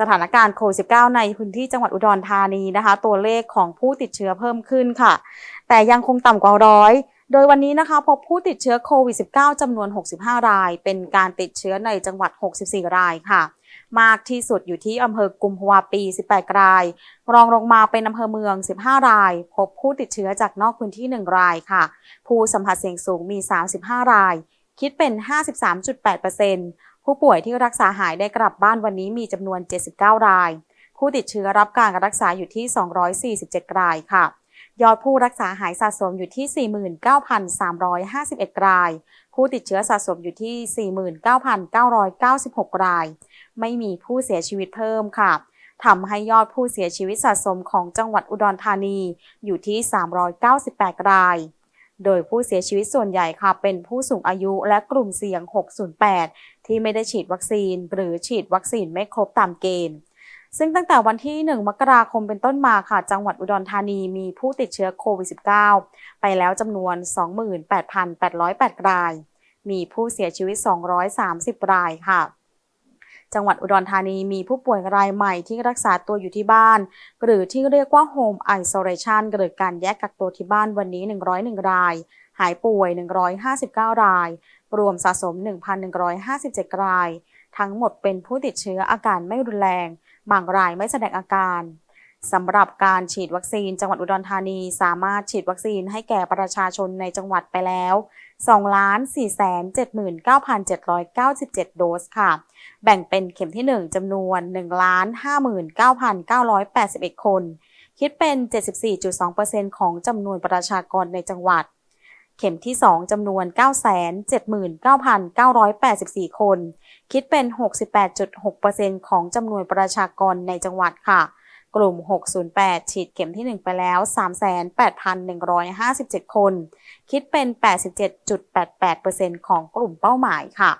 สถานการณ์โควิด -19 ในพื้นที่จังหวัดอุดรธานีนะคะ ตัวเลขของผู้ติดเชื้อเพิ่มขึ้นค่ะ แต่ยังคงต่ำกว่าร้อย โดยวันนี้นะคะพบผู้ติดเชื้อโควิด -19 จำนวน 65 ราย เป็นการติดเชื้อในจังหวัด 64 รายค่ะ มากที่สุดอยู่ที่อำเภอกุมภาวะปี 18 ราย รองลงมาเป็นอำเภอเมือง 15 ราย พบผู้ติดเชื้อจากนอกพื้นที่ 1 รายค่ะ ผู้สัมผัสเสี่ยงสูงมี 35 รายคิดเป็น 53.8% ผู้ป่วยที่รักษาหายได้กลับบ้านวันนี้มีจำนวน 79 ราย ผู้ติดเชื้อรับการรักษาอยู่ที่ 247 รายค่ะ ยอดผู้รักษาหายสะสมอยู่ที่ 49,351 ราย ผู้ติดเชื้อสะสมอยู่ที่ 49,996 ราย ไม่มีผู้เสียชีวิตเพิ่มค่ะทำให้ยอดผู้เสียชีวิตสะสมของจังหวัดอุดรธานีอยู่ที่ 398 ราย โดยผู้เสียชีวิตส่วนใหญ่ค่ะเป็นผู้สูงอายุและกลุ่มเสี่ยง 608 ที่ไม่ได้ฉีดวัคซีน หรือฉีดวัคซีนไม่ครบตามเกณฑ์ ซึ่งตั้งแต่วันที่ 1 มกราคมเป็นต้นมาค่ะ จังหวัดอุดรธานีมีผู้ติดเชื้อโควิด -19 ไปแล้วจำนวน 28,808 ราย มีผู้เสียชีวิต 230 รายค่ะ จังหวัดอุดรธานีมีผู้ป่วยรายใหม่ที่รักษาตัวอยู่ที่บ้าน หรือที่เรียกว่า Home Isolation หรือการแยกกักตัวที่บ้านวันนี้ 101 ราย หายป่วย 159 ราย รวมสะสม 1,157 ราย ทั้งหมดเป็นผู้ติดเชื้ออาการไม่รุนแรง บางรายไม่แสดงอาการสำหรับการฉีดวัคซีนจังหวัดอุดรธานีสามารถฉีดวัคซีนให้แก่ประชาชนในจังหวัดไปแล้ว 2,479,797 โดสค่ะ แบ่งเป็นเข็มที่ 1จำนวน1,59,981 คน คิดเป็น 74.2%ของจำนวนประชากรในจังหวัด เข็มที่ 2จำนวน 979,984 คน คิดเป็น 68.6%ของจำนวนประชากรในจังหวัดค่ะกลุ่ม 608 ฉีดเข็มที่ 1 ไปแล้ว 38,157 คน คิดเป็น 87.88%ของกลุ่มเป้าหมายค่ะ